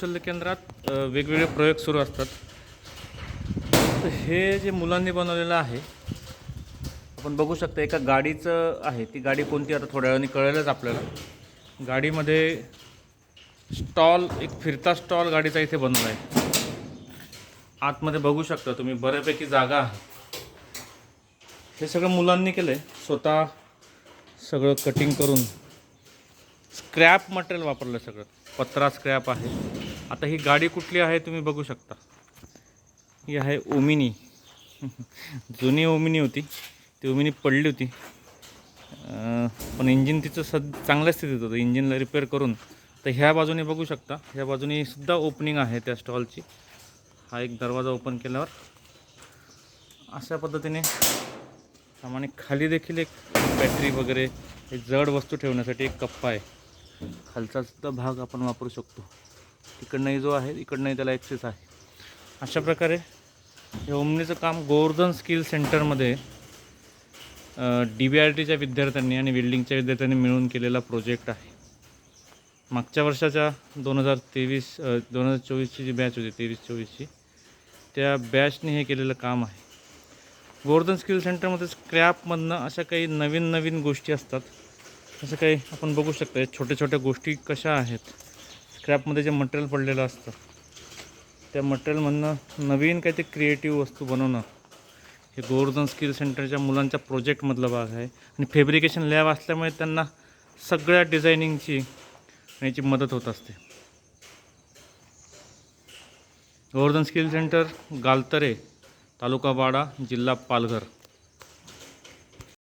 कौशल्य केंद्रात वेगवेगळे प्रयोग सुरू असतात. तर हे जे मुलांनी बनवलेलं आहे आपण बघू शकता एका गाडीचं आहे. ती गाडी कोणती आता थोड्या वेळाने कळेलच आपल्याला. गाडीमध्ये स्टॉल एक फिरता स्टॉल गाडीचा इथे बनवला आहे. आतमध्ये बघू शकता तुम्ही बऱ्यापैकी जागा आहे. हे सगळं मुलांनी केलं आहे स्वतः सगळं कटिंग करून स्क्रॅप मटेरियल वापरलं सगळं. पत्रा स्क्रॅप आहे. आता ही गाडी कुठली आहे तुम्ही बघू शकता. ही आहे ओमिनी. जुनी ओमिनी होती. ती ओमिनी पडली होती. पण इंजिन तिचं सद चांगल्या स्थितीत होतं. इंजिनला रिपेअर करून. तर ह्या बाजूने बघू शकता. ह्या बाजूने सुद्धा ओपनिंग आहे त्या स्टॉलची. हा एक दरवाजा ओपन केल्यावर. अशा पद्धतीने सामान्य खाली देखील एक बॅटरी वगैरे हे जड वस्तू ठेवण्यासाठी एक कप्पा आहे. खालचासुद्धा भाग आपण वापरू शकतो. तिकडनंही जो आहे इकडनंही त्याला ॲक्सेस आहे. अशा प्रकारे हे ओमनीचं काम गोवर्धन स्किल सेंटरमध्ये डी बी आर टीच्या विद्यार्थ्यांनी आणि वेल्डिंगच्या विद्यार्थ्यांनी मिळून केलेला प्रोजेक्ट आहे. मागच्या वर्षाच्या दोन हजार तेवीस दोन हजार चोवीसची जी बॅच होती तेवीस चोवीसची त्या बॅचने हे केलेलं काम आहे. गोवर्धन स्किल सेंटरमध्ये स्क्रॅपमधनं अशा काही नवीन नवीन गोष्टी असतात. जसं काही आपण बघू शकतो छोट्या छोट्या गोष्टी कशा आहेत? स्क्रॅपमध्ये जे मटेरियल पडलेलं असतं त्या मटेरियलमधनं नवीन काहीतरी क्रिएटिव्ह वस्तू बनवणं हे गोवर्धन स्किल सेंटरच्या मुलांच्या प्रोजेक्टमधला भाग आहे. आणि फेब्रिकेशन लॅब असल्यामुळे त्यांना सगळ्या डिझायनिंगची याची मदत होत असते. गोवर्धन स्किल सेंटर गालतरे तालुका वाडा जिल्हा पालघर.